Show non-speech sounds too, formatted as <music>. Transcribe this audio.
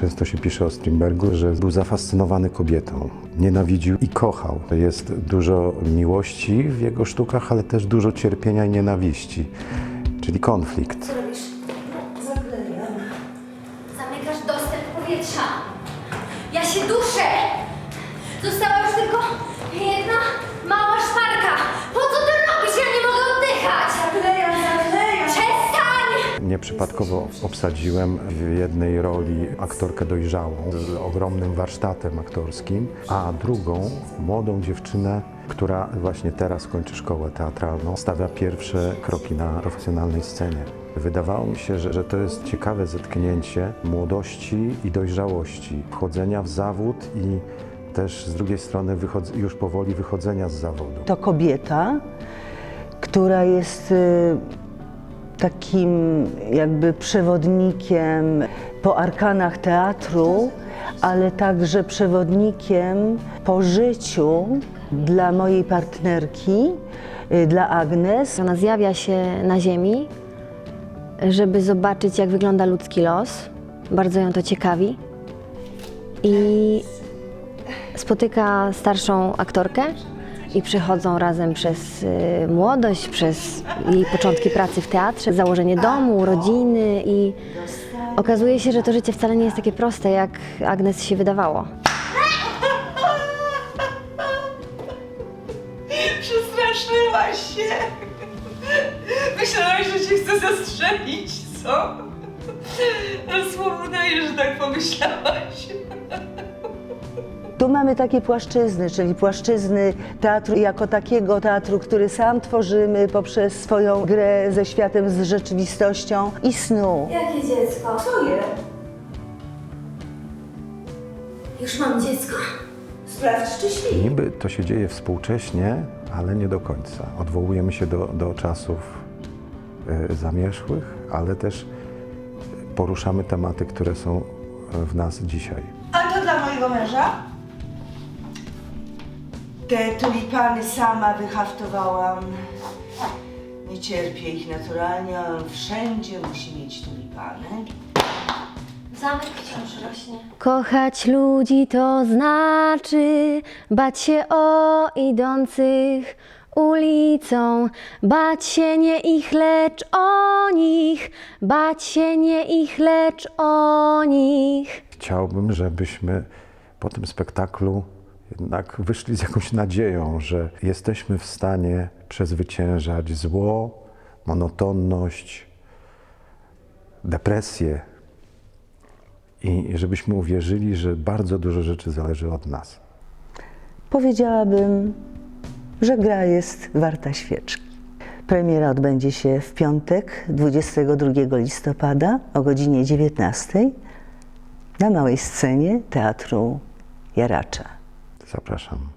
Często się pisze o Strindbergu, że był zafascynowany kobietą. Nienawidził i kochał. Jest dużo miłości w jego sztukach, ale też dużo cierpienia i nienawiści, czyli konflikt. Zamykasz dostęp powietrza. Ja się duszę! Została już tylko jedna Przestań! Nieprzypadkowo obsadziłem w jednej roli aktorkę dojrzałą z ogromnym warsztatem aktorskim, a drugą młodą dziewczynę, która właśnie teraz kończy szkołę teatralną, stawia pierwsze kroki na profesjonalnej scenie. Wydawało mi się, że, że to jest ciekawe zetknięcie młodości i dojrzałości, wchodzenia w zawód i też z drugiej strony już powoli wychodzenia z zawodu. To kobieta, która jest y, takim jakby przewodnikiem po arkanach teatru, ale także przewodnikiem po życiu dla mojej partnerki, y, dla Agnes. Ona zjawia się na Ziemi, żeby zobaczyć, jak wygląda ludzki los. Bardzo ją to ciekawi. I spotyka starszą aktorkę i przechodzą razem przez y, młodość, przez jej początki pracy w teatrze, założenie domu, rodziny i okazuje się, że to życie wcale nie jest takie proste, jak Agnes się wydawało. <laughs> Przestraszyłaś się. Myślałaś, że cię chcę zastrzelić, co? <laughs> Słowo daję, że tak pomyślałaś. Tu mamy takie płaszczyzny, czyli płaszczyzny teatru jako takiego teatru, który sam tworzymy poprzez swoją grę ze światem, z rzeczywistością i snu. Jakie dziecko? Twoje. Już mam dziecko. Sprawdź, czy śpi. Niby to się dzieje współcześnie, ale nie do końca. Odwołujemy się do, do czasów e, zamierzchłych, ale też poruszamy tematy, które są w nas dzisiaj. A to dla mojego męża? Te tulipany sama wyhaftowałam. Nie cierpię ich naturalnie, a on wszędzie musi mieć tulipany. Zamek wciąż rośnie. Kochać ludzi to znaczy bać się o idących ulicą, bać się nie ich, lecz o nich, bać się nie ich, lecz o nich. Chciałbym, żebyśmy po tym spektaklu jednak wyszli z jakąś nadzieją, że jesteśmy w stanie przezwyciężać zło, monotonność, depresję i żebyśmy uwierzyli, że bardzo dużo rzeczy zależy od nas. Powiedziałabym, że gra jest warta świeczki. Premiera odbędzie się w piątek, 22 listopada o godzinie 19 na małej scenie Teatru Jaracza. Zapraszam.